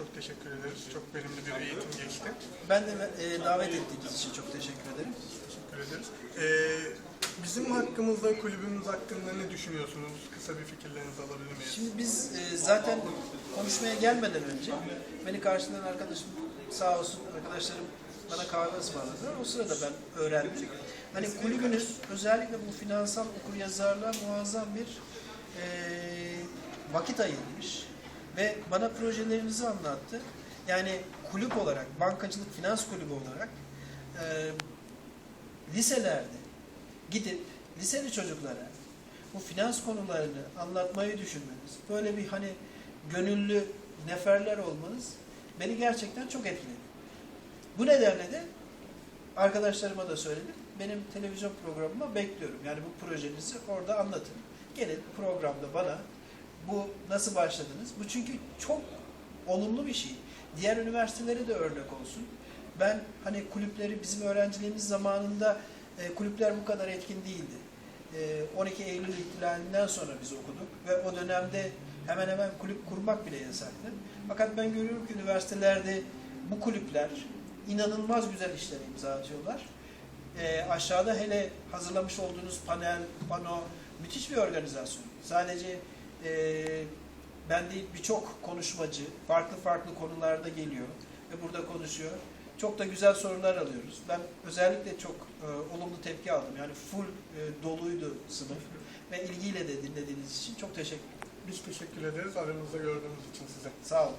çok teşekkür ederiz. Çok verimli bir eğitim geçti. Ben de e, davet ettiğiniz için çok teşekkür ederim. Teşekkür ederiz. Ee, bizim hakkımızda, kulübümüz hakkında ne düşünüyorsunuz? Kısa bir fikirlerinizi alabilir miyiz? Şimdi biz e, zaten konuşmaya gelmeden önce beni karşılayan arkadaşım sağ olsun arkadaşlarım bana kahve ısmarladılar. O sırada ben öğrendim. Hani kulübünüz özellikle bu finansal okuryazarlığa muazzam bir e, vakit ayırmış ve bana projelerinizi anlattı. Yani kulüp olarak, bankacılık finans kulübü olarak e, liselerde gidip liseli çocuklara bu finans konularını anlatmayı düşünmeniz, böyle bir hani gönüllü neferler olmanız beni gerçekten çok etkiledi. Bu nedenle de arkadaşlarıma da söyledim. Benim televizyon programıma bekliyorum. Yani bu projenizi orada anlatın. Gelin programda bana bu nasıl başladınız? Bu çünkü çok olumlu bir şey. Diğer üniversitelere de örnek olsun. Ben hani kulüpleri bizim öğrenciliğimiz zamanında e, kulüpler bu kadar etkin değildi. E, 12 Eylül ihtilalinden sonra biz okuduk ve o dönemde hemen hemen kulüp kurmak bile yasaktı. Fakat ben görüyorum ki üniversitelerde bu kulüpler inanılmaz güzel işler imza atıyorlar. E, aşağıda hele hazırlamış olduğunuz panel, pano müthiş bir organizasyon. Sadece e, ben değil birçok konuşmacı farklı farklı konularda geliyor ve burada konuşuyor. Çok da güzel sorular alıyoruz. Ben özellikle çok e, olumlu tepki aldım. Yani full e, doluydu sınıf ve ilgiyle de dinlediğiniz için çok teşekkür ederim. Biz teşekkür ederiz aramızda gördüğümüz için size. Sağ olun.